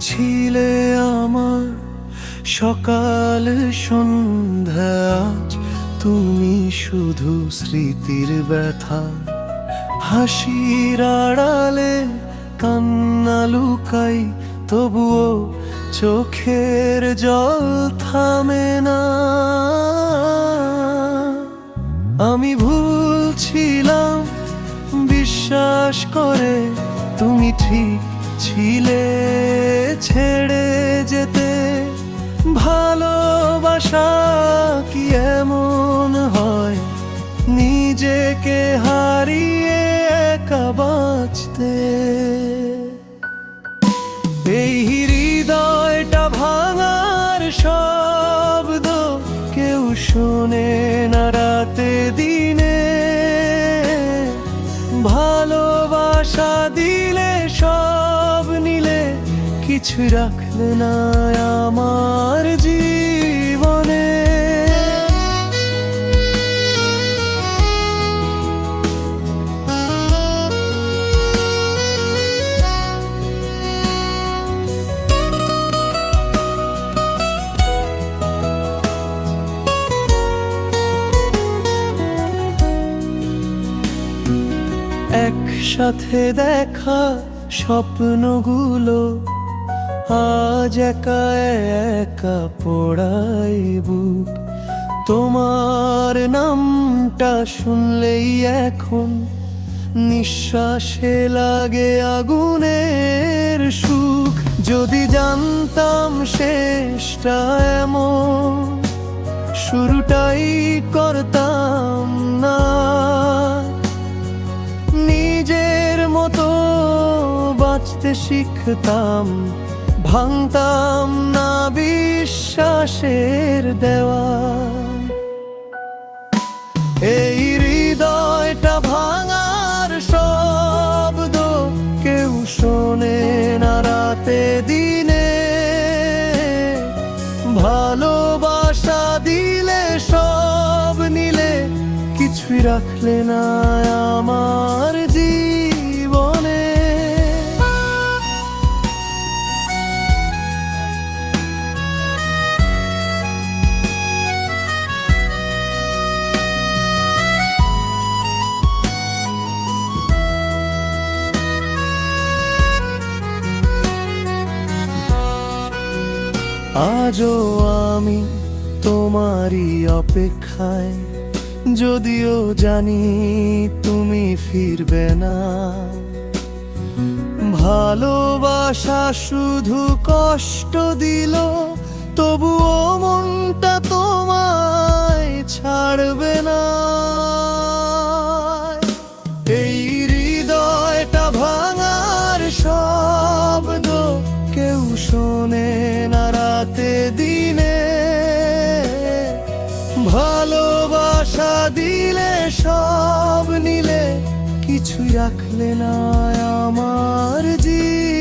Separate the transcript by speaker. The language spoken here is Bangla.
Speaker 1: ছিলে আমার সকাল সন্ধ্যা, আজ তুমি শুধু স্মৃতির ব্যথা। হাসির আড়ালে কান্না লুকাই, তবুও চোখের জল থামে না। আমি ভুল ছিলাম বিশ্বাস করে, তুমি ঠিক ছিলে। ছেড়ে যেতে ভালোবাসা কিছু রাখলে না আমার জীবনে। একসাথে দেখা স্বপ্নগুলো আজ একা একা পড়াই তোমার নামটা শুনলেই এখন নিঃশ্বাসে লাগে আগুনের সুখ। যদি জানতাম শেষটা এমন, শুরুটাই করতাম না। নিজের মতো বাঁচতে শিখতাম ভাঙতাম না বিশ্বাসের দেওয়া এই হৃদয়টা ভাঙার শব্দ কেউ শোনে না রাতে দিনে। ভালোবাসা দিলে সব নিলে কিছুই রাখলে না আমার আজও আমি তোমারই অপেক্ষায়। যদিও জানি তুমি ফিরবে না। ভালোবাসা শুধু কষ্ট দিল, তবুও মনটা তোমায় ছাড়বে না। কিছুই রাখলে না আমার জীবন